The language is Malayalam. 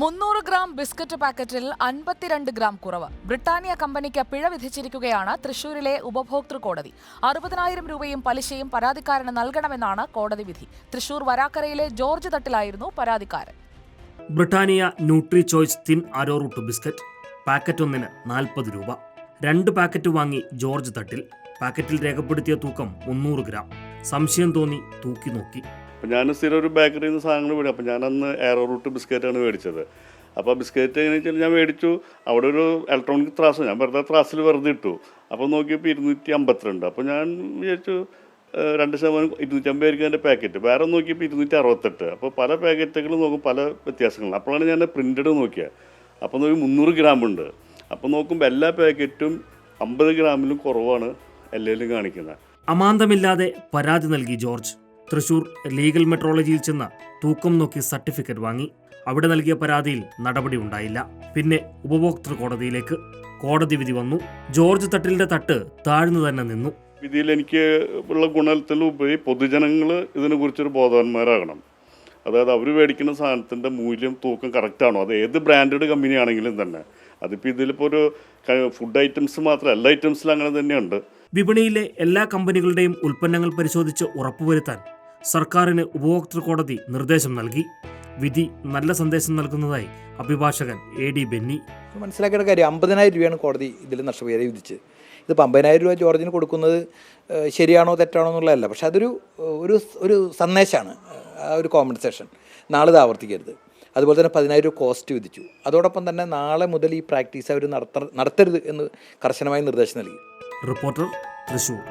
മുന്നൂറ് ഗ്രാം ബിസ്ക്കറ്റ് പാക്കറ്റിൽ അൻപത്തിരണ്ട് ഗ്രാം കുറവ്. ബ്രിട്ടാനിയ കമ്പനിക്ക് പിഴ വിധിച്ചിരിക്കുകയാണ് തൃശൂരിലെ ഉപഭോക്തൃ കോടതി. അറുപതിനായിരം രൂപയും പലിശയും പരാതിക്കാരന് നൽകണമെന്നാണ് കോടതി വിധി. തൃശൂർ വരാക്കരയിലെ ജോർജ് തട്ടിലായിരുന്നു പരാതിക്കാരൻ. Britannia Nutri Choice thin arrowroot biscuit packet ഒന്നിന് നാൽപ്പത് രൂപ. രണ്ട് പാക്കറ്റ് വാങ്ങി ജോർജ് തട്ടിൽ. പാക്കറ്റിൽ രേഖപ്പെടുത്തിയ തൂക്കം മുന്നൂറ് ഗ്രാം. സംശയം തോന്നി തൂക്കി നോക്കി. അപ്പം ഞാൻ സ്ഥിരം ഒരു ബേക്കറിയിൽ നിന്ന് സാധനങ്ങൾ മേടിക്കും അപ്പം ഞാൻ അന്ന് എയറോ റൂട്ട് ബിസ്ക്കറ്റാണ് മേടിച്ചത്. അപ്പോൾ ബിസ്ക്കറ്റ് എങ്ങനെ വെച്ചാൽ ഞാൻ മേടിച്ചു. അവിടെ ഒരു ഇലക്ട്രോണിക് ത്രാസ് ഞാൻ വെറുതെ ത്രാസിൽ വെറുതെ ഇട്ടു. അപ്പോൾ നോക്കിയപ്പോൾ ഇരുന്നൂറ്റി അമ്പത്തിരണ്ട് അപ്പോൾ ഞാൻ വിചാരിച്ചു രണ്ട് ശതമാനം ഇരുന്നൂറ്റമ്പത് ആയിരിക്കും അതിന്റെ പാക്കറ്റ് വേറെ നോക്കിയപ്പോൾ ഇരുന്നൂറ്റി അറുപത്തെട്ട് അപ്പോൾ പല പാക്കറ്റുകളും നോക്കും പല വ്യത്യാസങ്ങൾ അപ്പോഴാണ് ഞാൻ പ്രിന്റഡ് നോക്കിയത് അപ്പോൾ നോക്കി മുന്നൂറ് ഗ്രാം ഉണ്ട്. അപ്പോൾ നോക്കുമ്പോൾ എല്ലാ പാക്കറ്റും അമ്പത് ഗ്രാമിലും കുറവാണ് എല്ലാവരും കാണിക്കുന്നത് അമാന്തമില്ലാതെ പരാതി നൽകി ജോർജ്. തൃശൂർ ലീഗൽ മെട്രോളജിയിൽ ചെന്ന് തൂക്കം നോക്കി സർട്ടിഫിക്കറ്റ് വാങ്ങി അവിടെ നൽകിയ പരാതിയിൽ നടപടി ഉണ്ടായില്ല. പിന്നെ ഉപഭോക്തൃ കോടതിയിലേക്ക് കോടതി വിധി വന്നു. ജോർജ് തട്ടിലിന്റെ തട്ട് താഴ്ന്നു തന്നെ നിന്നു. വിധിയിൽ എനിക്ക് ഉള്ള ഗുണത്തിലുപരി പൊതുജനങ്ങൾ ഇതിനെക്കുറിച്ചൊരു ബോധവാന്മാരാകണം. അതായത് അവർ മേടിക്കുന്ന സാധനത്തിന്റെ മൂല്യം തൂക്കം കറക്റ്റാണോ അത് ഏത് ബ്രാൻഡഡ് കമ്പനി ആണെങ്കിലും തന്നെ. അതിപ്പോൾ ഇതിലിപ്പോൾ ഒരു ഫുഡ് ഐറ്റംസ് മാത്രം എല്ലാ ഐറ്റംസിലും അങ്ങനെ തന്നെയുണ്ട്. വിപണിയിലെ എല്ലാ കമ്പനികളുടെയും ഉൽപ്പന്നങ്ങൾ പരിശോധിച്ച് ഉറപ്പുവരുത്താൻ സർക്കാരിന് ഉപഭോക്തൃ കോടതി നിർദ്ദേശം നൽകി. വിധി നല്ല സന്ദേശം നൽകുന്നതായി അഭിഭാഷകൻ എ ഡി ബെന്നി. മനസ്സിലാക്കേണ്ട കാര്യം അമ്പതിനായിരം രൂപയാണ് കോടതി ഇതിൽ നഷ്ടപരിഹാരം വിധിച്ചത്. ഇതിപ്പോൾ അമ്പതിനായിരം രൂപ ജോർജിന് കൊടുക്കുന്നത് ശരിയാണോ തെറ്റാണോ എന്നുള്ളതല്ല. പക്ഷെ അതൊരു ഒരു ഒരു സന്ദേശമാണ് ആ ഒരു കോമ്പൻസേഷൻ നാളെ ഇത് ആവർത്തിക്കരുത്. അതുപോലെ തന്നെ പതിനായിരം രൂപ കോസ്റ്റ് വിധിച്ചു. അതോടൊപ്പം തന്നെ നാളെ മുതൽ ഈ പ്രാക്ടീസ് അവർ നടത്ത നടത്തരുത് എന്ന് കർശനമായി നിർദ്ദേശം നൽകി. റിപ്പോർട്ടർ തൃശൂർ